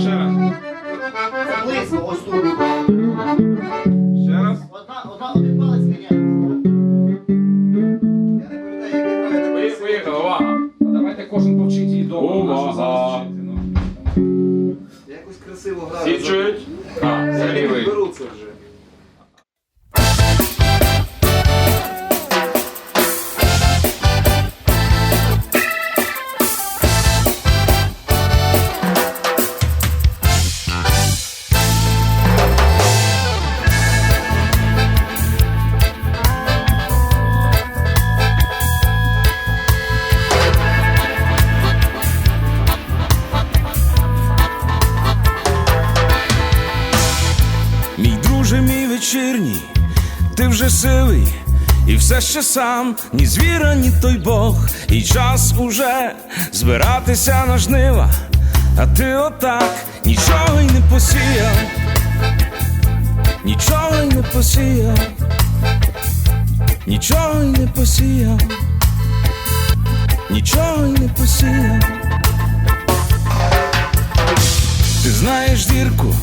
ще раз. Близько, ось тут. Ще раз. Одна, одна, один палець міняється. Я не пам'ятаю, як він Пої- Поїхали, увага. А давайте кожен повчить її дома. Увага. Ну? Якось красиво граю. Всі чують? Друже, мій вечірній, ти вже сивий, і все ще сам, ні звіра, ні той Бог, і час уже збиратися на жнива, а ти отак нічого й не посіяв, нічого й не посіяв, нічого й не посіяв, нічого й не посіяв. Ти знаєш зірку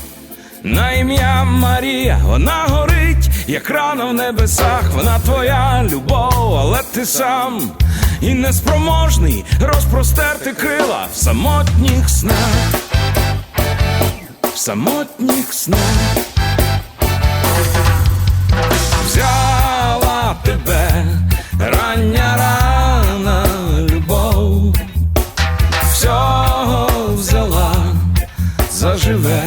на ім'я Марія, вона горить, як рана в небесах, вона твоя любов, але ти сам і неспроможний розпростерти крила в самотніх снах, в самотніх снах. Взяла тебе рання рана любов, всього взяла заживе.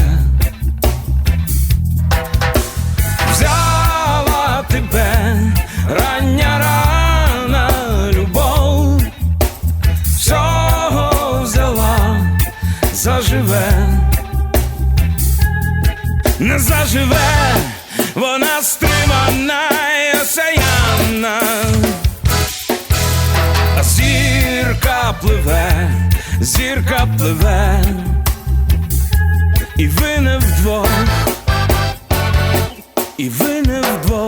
Не заживе, вона стримана і осяянна, а зірка пливе, зірка пливе, і ви не вдвох і ви не вдвох.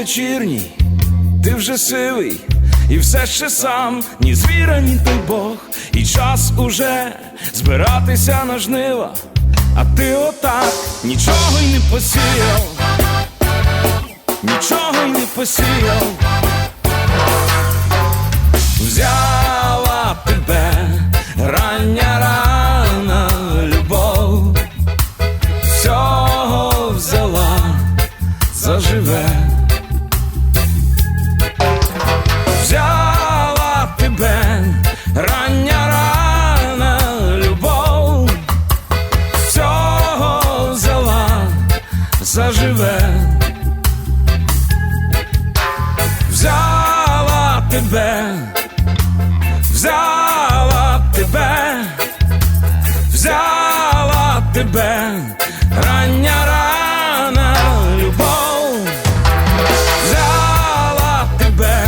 Вечірній, ти вже сивий, і все ще сам, ні звіра, ні той Бог, і час уже збиратися на жнива, а ти отак нічого й не посіяв, нічого й не посіяв, взяла заживе. Взяла тебе, взяла тебе, взяла тебе, рання рана любов, взяла тебе,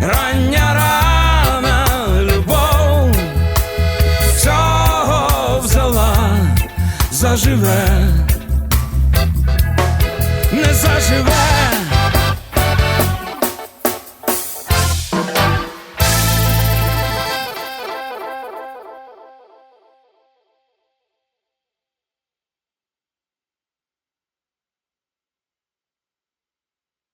рання рана любов, всього взяла, заживе, не заживе,